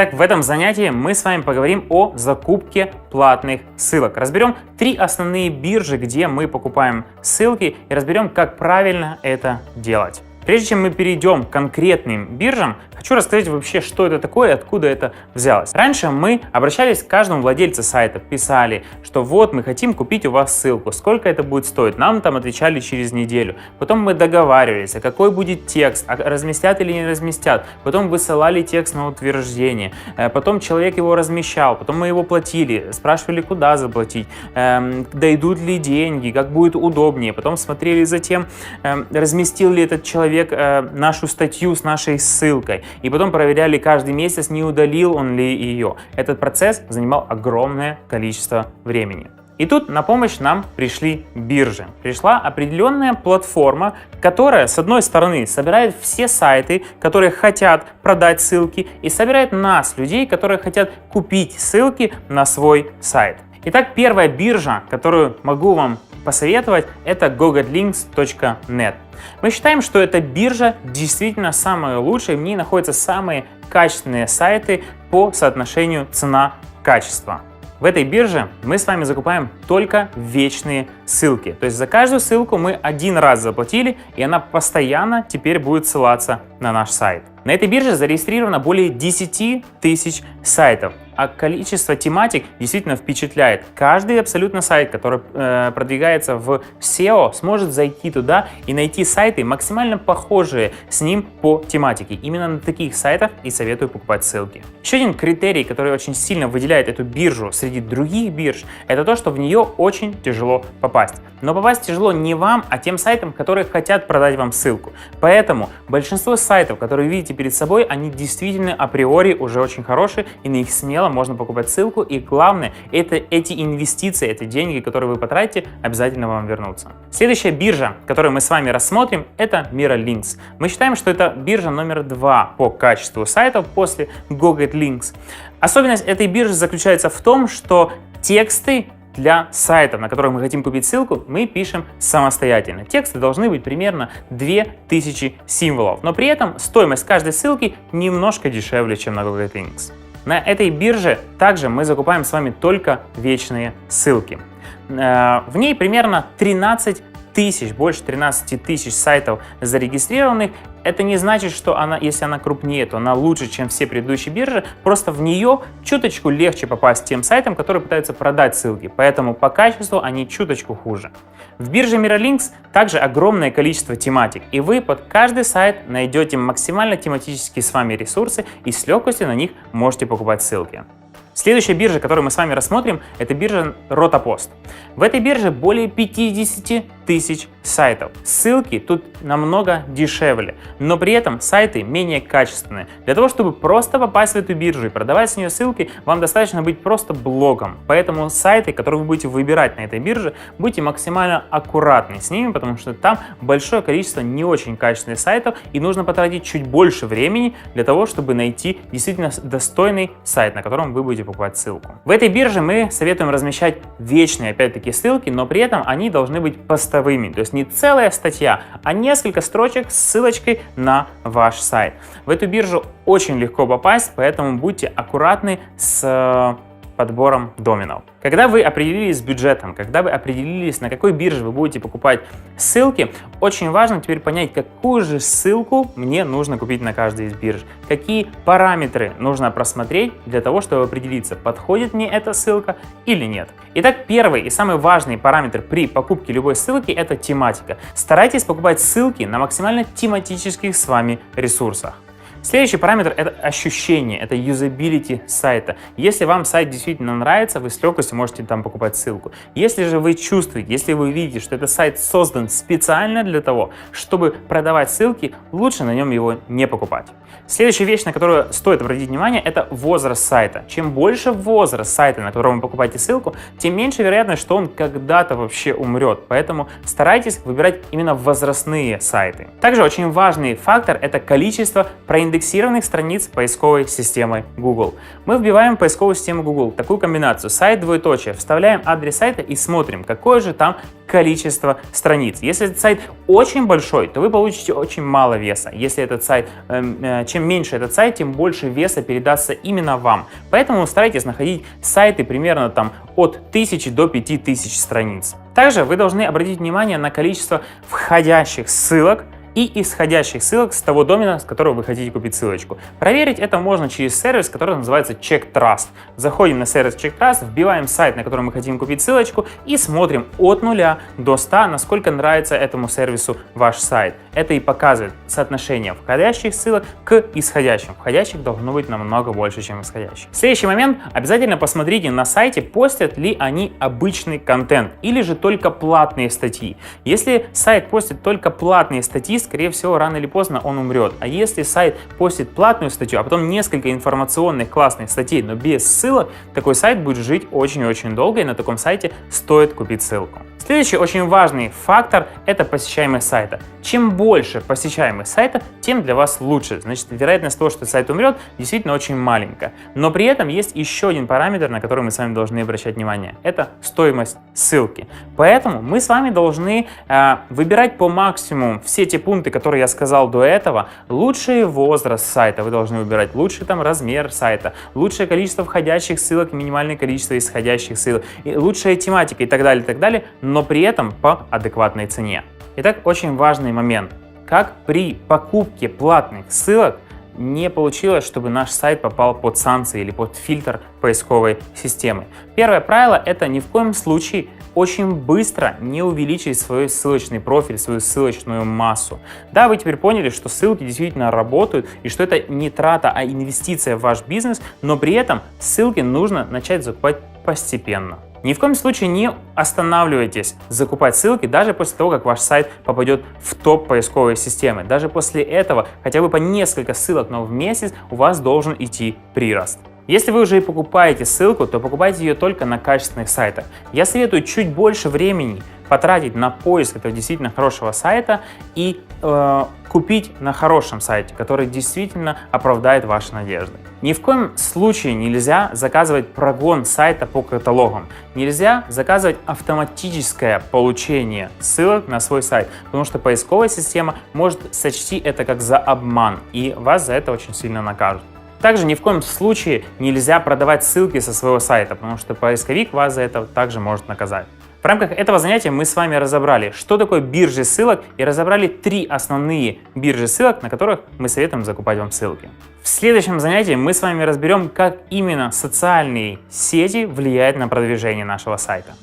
Так, в этом занятии мы с вами поговорим о закупке платных ссылок. Разберем три основные биржи, где мы покупаем ссылки и разберем, как правильно это делать. Прежде чем мы перейдем к конкретным биржам, хочу рассказать вообще, что это такое и откуда это взялось. Раньше мы обращались к каждому владельцу сайта, писали, что вот мы хотим купить у вас ссылку, сколько это будет стоить. Нам там отвечали через неделю. Потом мы договаривались, а какой будет текст, а разместят или не разместят. Потом высылали текст на утверждение. Э, потом человек его размещал, потом мы его платили, спрашивали, куда заплатить, эм, дойдут ли деньги, как будет удобнее. Потом смотрели за тем, эм, разместил ли этот человек человек э, нашу статью с нашей ссылкой, и потом проверяли каждый месяц, не удалил он ли ее. Этот процесс занимал огромное количество времени. И тут на помощь нам пришли биржи. Пришла определенная платформа, которая, с одной стороны, собирает все сайты, которые хотят продать ссылки, и собирает нас, людей, которые хотят купить ссылки на свой сайт. Итак, первая биржа, которую могу вам посоветовать, это gogetlinks.net. Мы считаем, что эта биржа действительно самая лучшая, в ней находятся самые качественные сайты по соотношению цена-качество. В этой бирже мы с вами закупаем только вечные ссылки. То есть за каждую ссылку мы один раз заплатили, и она постоянно теперь будет ссылаться на наш сайт. На этой бирже зарегистрировано более 10 тысяч сайтов а количество тематик действительно впечатляет. Каждый абсолютно сайт, который э, продвигается в SEO, сможет зайти туда и найти сайты максимально похожие с ним по тематике. Именно на таких сайтах и советую покупать ссылки. Еще один критерий, который очень сильно выделяет эту биржу среди других бирж, это то, что в нее очень тяжело попасть. Но попасть тяжело не вам, а тем сайтам, которые хотят продать вам ссылку. Поэтому большинство сайтов, которые видите перед собой, они действительно априори уже очень хорошие и на их смело можно покупать ссылку. И главное, это эти инвестиции, это деньги, которые вы потратите, обязательно вам вернутся. Следующая биржа, которую мы с вами рассмотрим, это Miralinks. Мы считаем, что это биржа номер два по качеству сайтов после GoGetLinks. Особенность этой биржи заключается в том, что тексты для сайтов, на которых мы хотим купить ссылку, мы пишем самостоятельно. Тексты должны быть примерно 2000 символов, но при этом стоимость каждой ссылки немножко дешевле, чем на Google Links. На этой бирже также мы закупаем с вами только вечные ссылки. Э, в ней примерно 13 тысяч, больше 13 тысяч сайтов зарегистрированных, это не значит, что она, если она крупнее, то она лучше, чем все предыдущие биржи. Просто в нее чуточку легче попасть тем сайтам, которые пытаются продать ссылки. Поэтому по качеству они чуточку хуже. В бирже Miralinks также огромное количество тематик. И вы под каждый сайт найдете максимально тематические с вами ресурсы и с легкостью на них можете покупать ссылки. Следующая биржа, которую мы с вами рассмотрим, это биржа Ротопост. В этой бирже более 50 тысяч сайтов. Ссылки тут намного дешевле, но при этом сайты менее качественные. Для того, чтобы просто попасть в эту биржу и продавать с нее ссылки, вам достаточно быть просто блогом. Поэтому сайты, которые вы будете выбирать на этой бирже, будьте максимально аккуратны с ними, потому что там большое количество не очень качественных сайтов и нужно потратить чуть больше времени для того, чтобы найти действительно достойный сайт, на котором вы будете покупать ссылку. В этой бирже мы советуем размещать вечные, опять-таки, ссылки, но при этом они должны быть постовыми, то есть не целая статья, а несколько строчек с ссылочкой на ваш сайт. В эту биржу очень легко попасть, поэтому будьте аккуратны с подбором доменов. Когда вы определились с бюджетом, когда вы определились, на какой бирже вы будете покупать ссылки, очень важно теперь понять, какую же ссылку мне нужно купить на каждой из бирж, какие параметры нужно просмотреть для того, чтобы определиться, подходит мне эта ссылка или нет. Итак, первый и самый важный параметр при покупке любой ссылки – это тематика. Старайтесь покупать ссылки на максимально тематических с вами ресурсах. Следующий параметр — это ощущение, это юзабилити сайта. Если вам сайт действительно нравится, вы с легкостью можете там покупать ссылку. Если же вы чувствуете, если вы видите, что этот сайт создан специально для того, чтобы продавать ссылки, лучше на нем его не покупать. Следующая вещь, на которую стоит обратить внимание, это возраст сайта. Чем больше возраст сайта, на котором вы покупаете ссылку, тем меньше вероятность, что он когда-то вообще умрет. Поэтому старайтесь выбирать именно возрастные сайты. Также очень важный фактор — это количество проинформированных проиндексированных страниц поисковой системой Google. Мы вбиваем поисковую систему Google такую комбинацию сайт двоеточие, вставляем адрес сайта и смотрим, какое же там количество страниц. Если этот сайт очень большой, то вы получите очень мало веса. Если этот сайт, э, чем меньше этот сайт, тем больше веса передастся именно вам. Поэтому старайтесь находить сайты примерно там от 1000 до 5000 страниц. Также вы должны обратить внимание на количество входящих ссылок и исходящих ссылок с того домена, с которого вы хотите купить ссылочку. Проверить это можно через сервис, который называется Check Trust. Заходим на сервис Check Trust, вбиваем сайт, на котором мы хотим купить ссылочку и смотрим от 0 до 100, насколько нравится этому сервису ваш сайт. Это и показывает соотношение входящих ссылок к исходящим. Входящих должно быть намного больше, чем исходящих. Следующий момент. Обязательно посмотрите на сайте, постят ли они обычный контент или же только платные статьи. Если сайт постит только платные статьи, скорее всего, рано или поздно он умрет. А если сайт постит платную статью, а потом несколько информационных классных статей, но без ссылок, такой сайт будет жить очень-очень долго, и на таком сайте стоит купить ссылку. Следующий очень важный фактор – это посещаемость сайта. Чем больше посещаемость сайта, тем для вас лучше. Значит, вероятность того, что сайт умрет, действительно очень маленькая. Но при этом есть еще один параметр, на который мы с вами должны обращать внимание. Это стоимость ссылки. Поэтому мы с вами должны э, выбирать по максимуму все те пункты, которые я сказал до этого. Лучший возраст сайта вы должны выбирать, лучший там размер сайта, лучшее количество входящих ссылок, минимальное количество исходящих ссылок, лучшая тематика и так далее, и так далее. Но при этом по адекватной цене. Итак, очень важный момент. Как при покупке платных ссылок не получилось, чтобы наш сайт попал под санкции или под фильтр поисковой системы. Первое правило – это ни в коем случае очень быстро не увеличить свой ссылочный профиль, свою ссылочную массу. Да, вы теперь поняли, что ссылки действительно работают и что это не трата, а инвестиция в ваш бизнес, но при этом ссылки нужно начать закупать постепенно. Ни в коем случае не останавливайтесь закупать ссылки даже после того, как ваш сайт попадет в топ поисковой системы. Даже после этого хотя бы по несколько ссылок, но в месяц у вас должен идти прирост. Если вы уже и покупаете ссылку, то покупайте ее только на качественных сайтах. Я советую чуть больше времени потратить на поиск этого действительно хорошего сайта и э, купить на хорошем сайте, который действительно оправдает ваши надежды. Ни в коем случае нельзя заказывать прогон сайта по каталогам. Нельзя заказывать автоматическое получение ссылок на свой сайт, потому что поисковая система может сочти это как за обман, и вас за это очень сильно накажут. Также ни в коем случае нельзя продавать ссылки со своего сайта, потому что поисковик вас за это также может наказать. В рамках этого занятия мы с вами разобрали, что такое биржи ссылок и разобрали три основные биржи ссылок, на которых мы советуем закупать вам ссылки. В следующем занятии мы с вами разберем, как именно социальные сети влияют на продвижение нашего сайта.